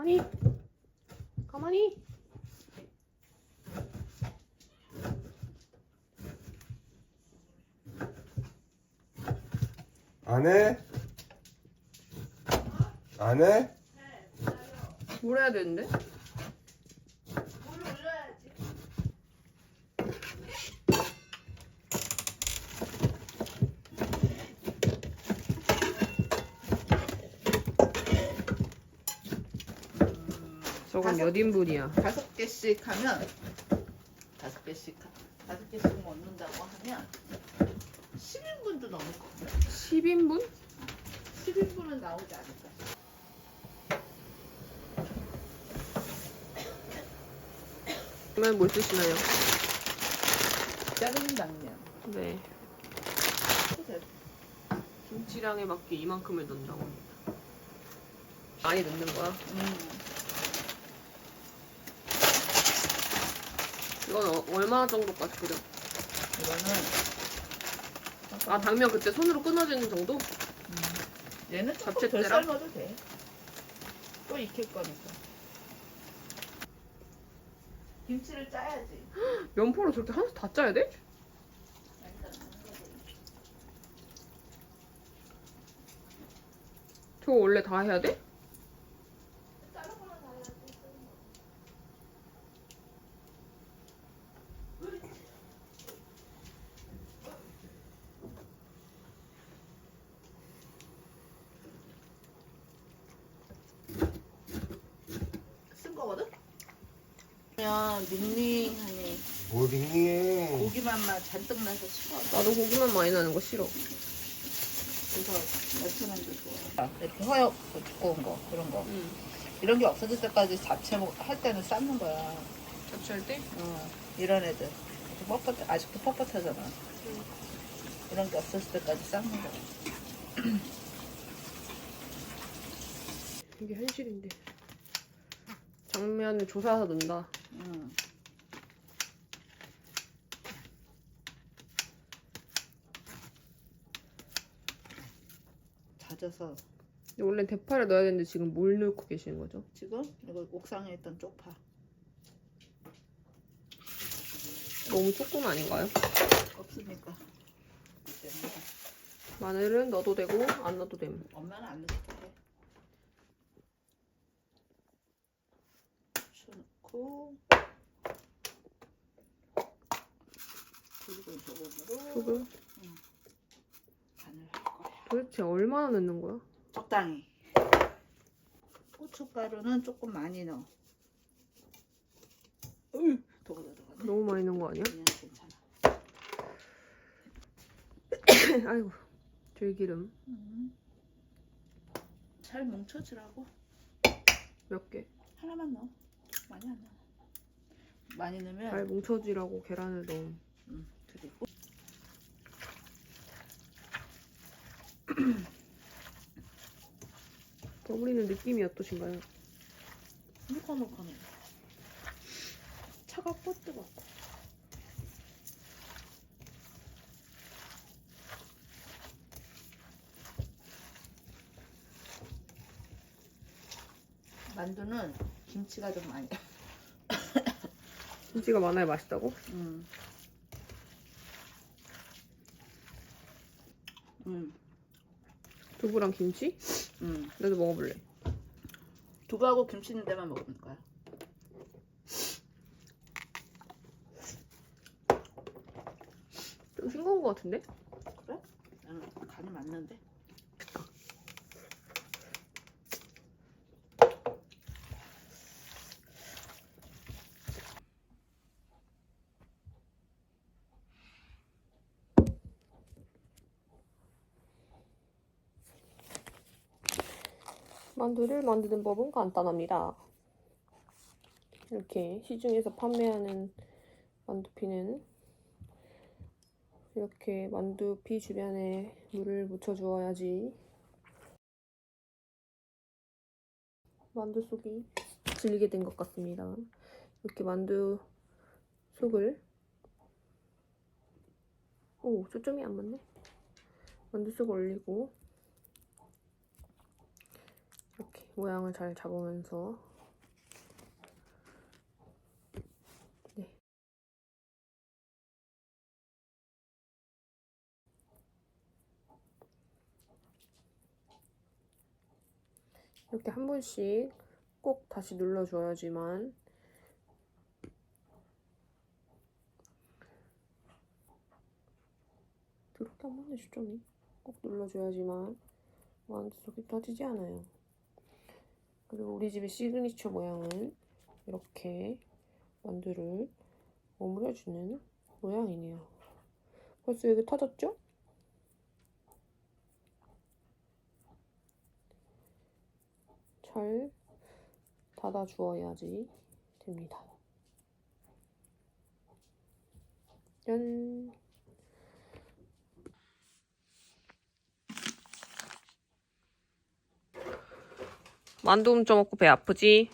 가만히. 가만히. 안 해? 안 해? 뭘 해야 되는데? 저건 다섯- 몇 인분이야? 다섯 개씩 하면 다섯 개씩 하- 다섯 개씩 먹는다고 하면 10인분도 넘을 것 같아. 10인분? 10인분은 나오지 않을까. 그러면 뭘 쓰시나요? 작은 당면. 네. 김치량에 맞게 이만큼을 넣는다고 합니다. 많이 넣는 거야? 음, 이건 어- 얼마 정도까지 끓여? 이거는 아 당면 그때 손으로 끊어지는 정도? 음, 얘는 조금 잡채 덜 때랑? 삶아도 돼. 또 익힐 거니까. 김치를 짜야지. 면포로 저렇게 하나씩 다 짜야 돼? 저거 원래 다 해야 돼? 뭘 링링해 고기만만 잔뜩 나서 싫어. 나도 고기만 많이 나는 거 싫어. 그래서 레스토랑도 좋아. 이렇게 허옇 그 두꺼운 거 그런 거 응. 이런 게 없어질 때까지 잡채 먹- 할 때는 삶는 거야. 잡채할 때? 어, 이런 애들 뻣뻣 아직도 뻣뻣하잖아. 이런 게 없었을 때까지 삶는 거야. 이게 현실인데. 장면을 조사해서 넣는다. 음. 다져서 근데 원래 대파를 넣어야 되는데 지금 뭘 넣고 계시는 거죠? 지금 이거 옥상에 있던 쪽파 너무 조금 아닌가요? 없으니까 때문에 마늘은 넣어도 되고 안 넣어도 됨. 엄마는 안 넣어도 돼. 넣고 그리고 조금으로 소금 간을 할 거야. 도대체 얼마나 넣는 거야? 적당히. 고춧가루는 조금 많이 넣어. 으, 도가도가네. 너무 많이 넣은 거 아니야? 그냥 괜찮아. 아이고 들기름 음. 잘 뭉쳐지라고. 몇 개. 하나만 넣어. 많이 안 넣어. 많이 넣으면 잘 뭉쳐지라고 계란을 넣어. 음, 그리고 버무리는 느낌이 어떠신가요? 물컹물컹해. 차갑고 뜨겁고. 만두는 김치가 좀 많이. 김치가 많아야 맛있다고? 음. 음, 두부랑 김치? 음. 나도 먹어볼래. 두부하고 김치 있는 데만 먹는 거야. 좀 싱거운 거 같은데? 그래? 나는 간이 맞는데. 만두를 만드는 법은 간단합니다. 이렇게 시중에서 판매하는 만두피는 이렇게 만두피 주변에 물을 묻혀 주어야지 만두 속이 질리게 된 것 같습니다. 이렇게 만두 속을 오 초점이 안 맞네. 만두 속 올리고 이렇게 모양을 잘 잡으면서 네. 이렇게 한 번씩 꼭 다시 눌러줘야지만 그렇게 한 번에 주점이 꼭 눌러줘야지만 완두속이 터지지 않아요. 그리고 우리 집의 시그니처 모양은 이렇게 만두를 오므려주는 모양이네요. 벌써 여기 터졌죠? 잘 닫아 주어야지 됩니다. 짠! 만두 훔쳐 먹고 배 아프지?